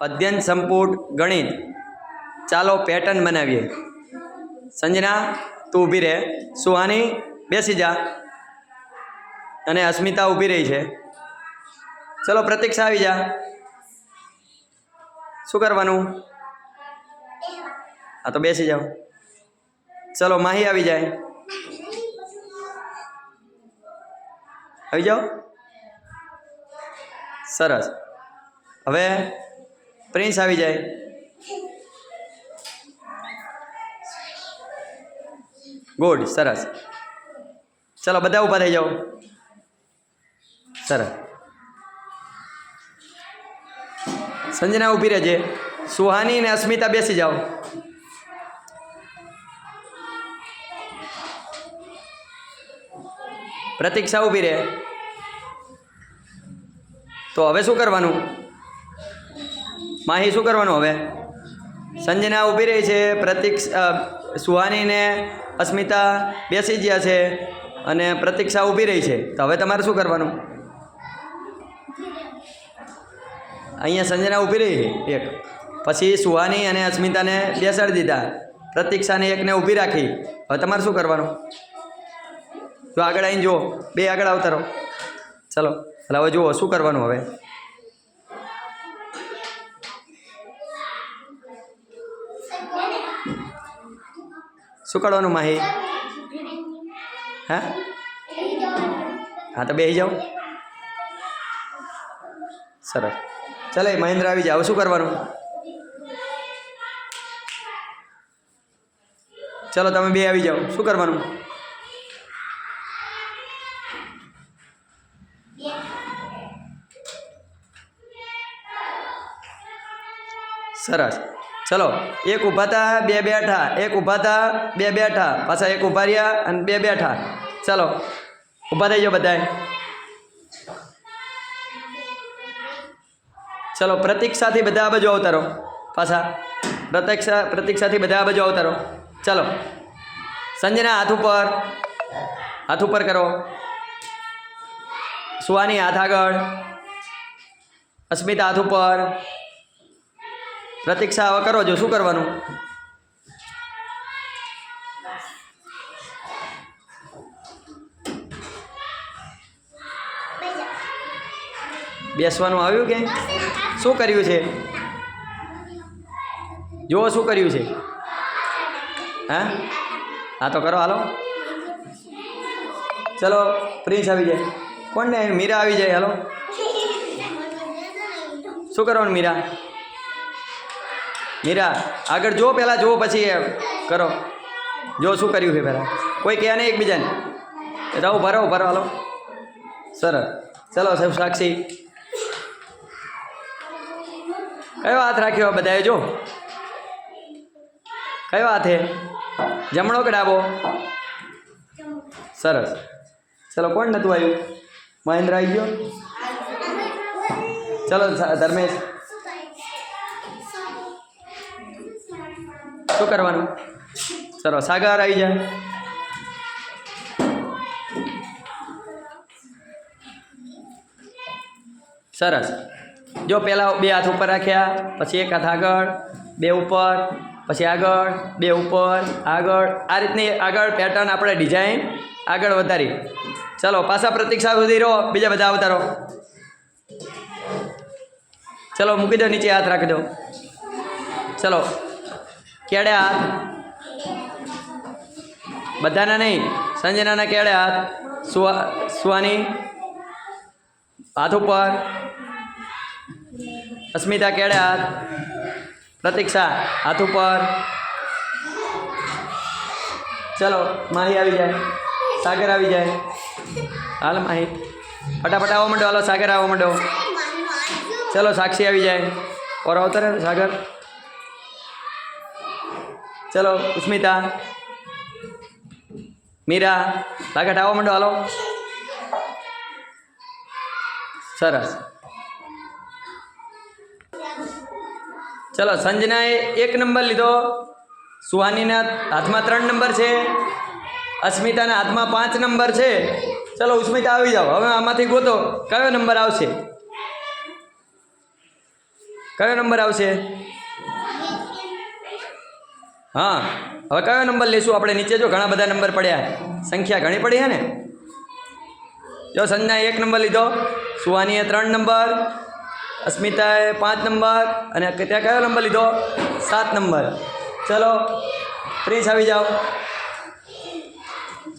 અધ્યયન સંપુટ ગણિત. ચાલો પેટર્ન બનાવીએ. સંજના, તું ઊભી રહે. સુહાની, બેસી જા. અને અસ્મિતા ઊભી રહી છે. ચલો પ્રતીક્ષા આવી જા. શું કરવાનું? હા, તો બેસી જાઓ. ચલો, માહી આવી જાય. આવી જાઓ. સરસ. હવે પ્રિન્સ આવી જાય. ગુડ સરસ. ચલો, બધા ઊભા થઈ જાઓ. સરસ. સંજના ઊભી રહેજે. સુહાની અને અસ્મિતા બેસી જાઓ. પ્રતીક્ષા ઊભી રહે. તો હવે શું કરવાનું? માહી શું કરવાનું હવે? સંજના ઊભી રહી છે પ્રતિક સુહાનીને અસ્મિતા બેસી ગયા છે અને પ્રતિક્ષા ઊભી રહી છે. તો હવે તમારે શું કરવાનું? અહીંયા સંજના ઊભી રહી. એક. પછી સુહાની અને અસ્મિતાને બેસાડી દીધા. પ્રતિક્ષાને એકને ઊભી રાખી. હવે તમારે શું કરવાનું? જો આગળ આવીને જુઓ. બે આગળ આવતા રહો. ચલો એટલે હવે જુઓ, શું કરવાનું હવે? શું કરવાનું, માહી? હા? હા, તો બેસી જાઓ. સરસ. ચાલો મહેન્દ્ર આવી જાઓ. શું કરવાનું? ચલો, તમે બે આવી જાઓ. શું કરવાનું? સરસ. ચલો એક ઊભા હતા બે બેઠા એક ઊભા હતા બે બેઠા પાછા એક ઊભા રહ્યા અને બે બેઠા ચલો ઊભા થઈ જાઓ બધાય ચલો પ્રતીક્ષાથી બધા આ બાજુ અવતારો, પાછા. પ્રતીક્ષા, પ્રતીક્ષાથી બધા આ બાજુ અવતારો. ચલો સંજના હાથ ઉપર હાથ ઉપર કરો. સુવાની હાથ આગળ. અસ્મિતા હાથ ઉપર. પ્રતીક્ષા હવે કરો છો શું કરવાનું? બેસવાનું આવ્યું કે? શું કર્યું છે? જુઓ શું કર્યું છે. હા? હા, તો કરો, હાલો. ચલો, પ્રિન્સ આવી જાય. કોણ ને મીરા આવી જાય, હાલો. શું કરવાનું, મીરા? મીરા, આગળ જો પહેલાં, જુઓ પછી કરો. જો શું કર્યું છે પહેલાં. કોઈ કહે નહીં એકબીજાને? રહો ભરો ભરો હાલો. સરસ. ચલો, સાહેબ, સાક્ષી. કયો હાથ રાખ્યો બધાએ, જો? કયો હાથ જમણો કે ડાબો? સરસ. ચલો, કોણ નહોતું આવ્યું? મહેન્દ્ર આવી ગયો? ચલો ધર્મેશ. શું કરવાનું? ચલો, સાગર આવી જાય સરસ. જો પહેલાં બે હાથ ઉપર રાખ્યા, પછી એક હાથ આગળ, બે ઉપર, પછી આગળ, બે ઉપર, આગળ. આ રીતની આગળ પેટર્ન આપણે ડિઝાઇન આગળ વધારી. ચલો, પાછા પ્રતીક્ષા સુધી રહો, બીજા બધા આવતા રહો ચલો, મૂકી દો, નીચે હાથ રાખી દો. ચલો કેડે હાથ? બધાના નહીં સંજનાના કેડે હાથ? સુવા સુવાની? હાથ ઉપર? અસ્મિતા કેડે હાથ? પ્રતીક્ષા હાથ ઉપર? ચલો માહી આવી જાય. સાગર આવી જાય. હાલ માહી. ફટાફટ આવવા માંડો હાલો સાગર આવવા માંડો. ચલો સાક્ષી આવી જાય. ઓર આવતા રહે સાગર. ચલો ઉસ્મિતા મીરા લાગટ આવો માંડો, હાલો. સરસ. ચલો, સંજનાએ એક નંબર લીધો. સુહાનીના હાથમાં ત્રણ નંબર છે. અસ્મિતાના હાથમાં પાંચ નંબર છે. ચલો ઉસ્મિતા આવી જાઓ. હવે આમાંથી ગોતો. કયો નંબર આવશે? કયો નંબર આવશે? હા, હવે કયો નંબર લઈશું આપણે નીચે જો ઘણા બધા નંબર પડ્યા. સંખ્યા ઘણી પડી છે ને? જો સંજનાએ એક નંબર લીધો. સુહાનીએ ત્રણ નંબર, અસ્મિતાએ પાંચ નંબર અને ત્યાં કયો નંબર લીધો? સાત નંબર. ચલો, ત્રીસ આવી જાઓ.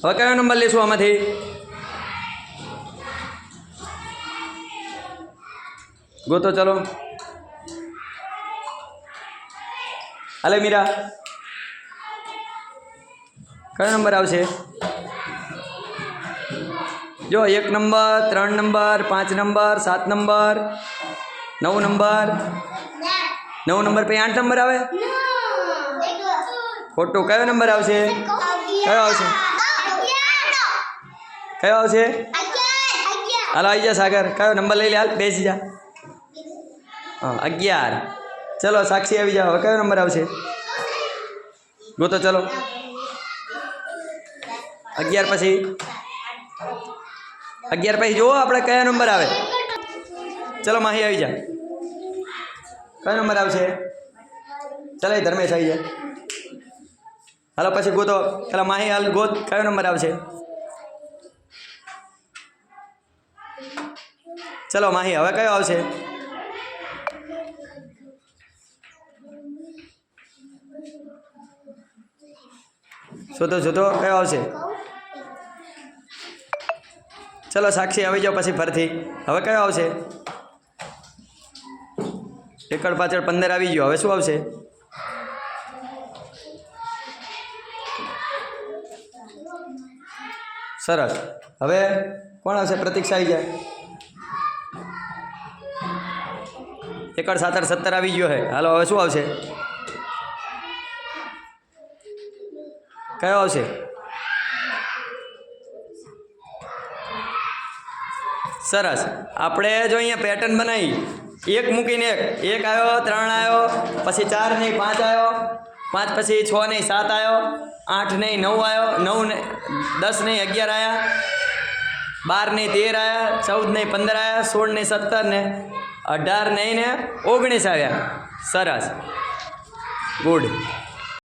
હવે કયો નંબર લઈશું આમાંથી? ગોતો, ચલો. હાલે મીરા. કયો નંબર આવશે? જો, એક નંબર, ત્રણ નંબર, પાંચ નંબર, સાત નંબર, નવ નંબર. નવ નંબર પછી આઠ નંબર આવે? ખોટું. કયો નંબર આવશે? કયો આવશે? કયો આવશે? હાલો આવી જા સાગર. કયો નંબર લઈ લે? હાલ, બેસી જા. હા, અગિયાર. ચલો, સાક્ષી આવી જાઓ. કયો નંબર આવશે? ગોતો, ચલો. અગિયાર પછી? અગિયાર પછી જુઓ, આપણે કયા નંબર આવે? ચલો, માહી આવી જા. કયો નંબર આવશે? ચાલો ધર્મેશ આવી જાય. હાલો, પછી ગોતો. પેલા માહી, હાલ ગોત. કયો નંબર આવશે? ચલો, માહી, હવે કયો આવશે? શોધો શોધો, કયો આવશે? ચલો સાક્ષી આવી જાઓ પછી ફરીથી. હવે કયો આવશે? એકડ પાછળ પંદર આવી ગયો. હવે શું આવશે? સરસ. હવે કોણ આવશે? પ્રતીક્ષા આવી જાય. એકડ સાતર સત્તર આવી ગયો હે. હાલો, હવે શું આવશે? કયો આવશે? સરસ. આપણે જો અહીંયા પેટર્ન બનાવી. એક મૂકીને એક. એક આવ્યો, ત્રણ આવ્યો, પછી ચાર નહીં, પાંચ આવ્યો. પાંચ પછી છ નહીં, સાત આવ્યો. આઠ નહીં, નવ આવ્યો. નવ ને, દસ નહીં, અગિયાર આવ્યા. બાર નહીં, તેર આવ્યા. ચૌદ નહીં, પંદર આવ્યા. સોળ નહીં, સત્તર ને, અઢાર નહીં ને ઓગણીસ આવ્યા. સરસ. ગુડ